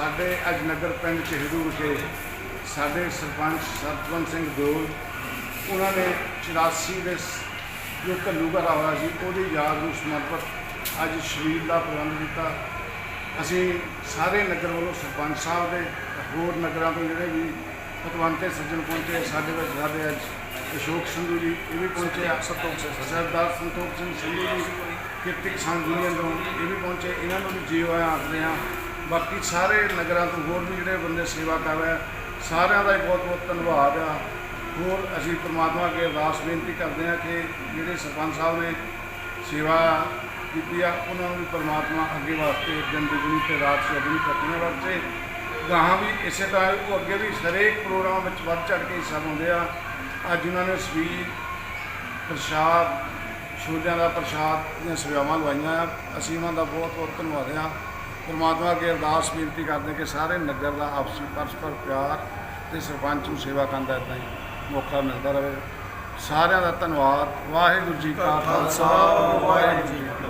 ਅੱਜ ਨਗਰ ਪਿੰਡ ਚਿਹੜੂ ਵਿਖੇ ਸਾਡੇ ਸਰਪੰਚ ਸਰਪੰਚ ਸਿੰਘ ਦੋਲ ਉਹਨਾਂ ਨੇ 84 ਦੇ ਜੋ ਘੱਲੂਘਾਰਾ ਹੋਇਆ ਸੀ ਉਹਦੀ ਯਾਦ ਨੂੰ ਸਮਰਪਿਤ ਅੱਜ ਸ਼ਹੀਦ ਦਾ ਪ੍ਰਬੰਧ ਕੀਤਾ। ਅਸੀਂ ਸਾਰੇ ਨਗਰ ਵੱਲੋਂ ਸਰਪੰਚ ਸਾਹਿਬ ਦੇ ਹੋਰ ਨਗਰਾਂ ਤੋਂ ਜਿਹੜੇ ਵੀ ਪਤਵੰਤੇ ਸੱਜਣ ਪਹੁੰਚੇ ਸਾਡੇ ਵਿੱਚ ਸਾਡੇ ਅੱਜ ਅਸ਼ੋਕ ਸੰਧੂ ਜੀ ਇਹ ਵੀ ਪਹੁੰਚੇ ਸੰਤੋਖ ਸਿੰਘ ਸਰਦਾਰ ਸੰਤੋਖ ਸਿੰਘ ਸੰਧੂ ਜੀ ਕਿਰਤਿਕ ਸੰਘ ਯੂਨੀਅਨ ਤੋਂ ਇਹ ਵੀ ਪਹੁੰਚੇ। ਇਹਨਾਂ ਨੂੰ ਵੀ ਜੀ ਆਇਆਂ ਆਖਦੇ ਹਾਂ। ਬਾਕੀ ਸਾਰੇ ਨਗਰਾਂ ਤੋਂ ਹੋਰ ਵੀ ਜਿਹੜੇ ਬੰਦੇ ਸੇਵਾ ਕਰ ਰਹੇ ਆ, ਸਾਰਿਆਂ ਦਾ ਹੀ ਬਹੁਤ ਬਹੁਤ ਧੰਨਵਾਦ ਆ। ਹੋਰ ਅਸੀਂ ਪ੍ਰਮਾਤਮਾ ਅੱਗੇ ਅਰਦਾਸ ਬੇਨਤੀ ਕਰਦੇ ਹਾਂ ਕਿ ਜਿਹੜੇ ਸਰਪੰਚ ਸਾਹਿਬ ਨੇ ਸੇਵਾ ਕੀਤੀ ਆ, ਉਹਨਾਂ ਨੂੰ ਵੀ ਪ੍ਰਮਾਤਮਾ ਅੱਗੇ ਵਾਸਤੇ ਦਿਨ ਦੁਗਣੀ ਤੇ ਰਾਤ ਚੌਗੁਣੀ ਕਰਦੀਆਂ ਵਾਸਤੇ ਗਾਹਾਂ ਵੀ ਇਸੇ ਤਰ੍ਹਾਂ ਉਹ ਅੱਗੇ ਵੀ ਹਰੇਕ ਪ੍ਰੋਗਰਾਮ ਵਿੱਚ ਵੱਧ ਚੜ ਕੇ ਹਿੱਸਾ ਪਾਉਂਦੇ ਆ। ਅੱਜ ਉਹਨਾਂ ਨੇ ਸਵੀਰ, ਪ੍ਰਸ਼ਾਦ, ਛੋਲਿਆਂ ਦਾ ਪ੍ਰਸ਼ਾਦ ਦੀਆਂ ਸੇਵਾਵਾਂ ਲਵਾਈਆਂ ਆ। ਅਸੀਂ ਉਹਨਾਂ ਦਾ ਬਹੁਤ ਬਹੁਤ ਧੰਨਵਾਦ ਆ। ਪਰਮਾਤਮਾ ਅੱਗੇ ਅਰਦਾਸ ਬੇਨਤੀ ਕਰਦੇ ਕਿ ਸਾਰੇ ਨਗਰ ਦਾ ਆਪਸੀ ਪਰਸਪਰ ਪਿਆਰ ਤੇ ਸਰਪੰਚ ਨੂੰ ਸੇਵਾ ਕਰਨ ਦਾ ਏਦਾਂ ਹੀ ਮੌਕਾ ਮਿਲਦਾ ਰਹੇ। ਸਾਰਿਆਂ ਦਾ ਧੰਨਵਾਦ। ਵਾਹਿਗੁਰੂ ਜੀ ਕਾ ਖਾਲਸਾ, ਵਾਹਿਗੁਰੂ ਜੀ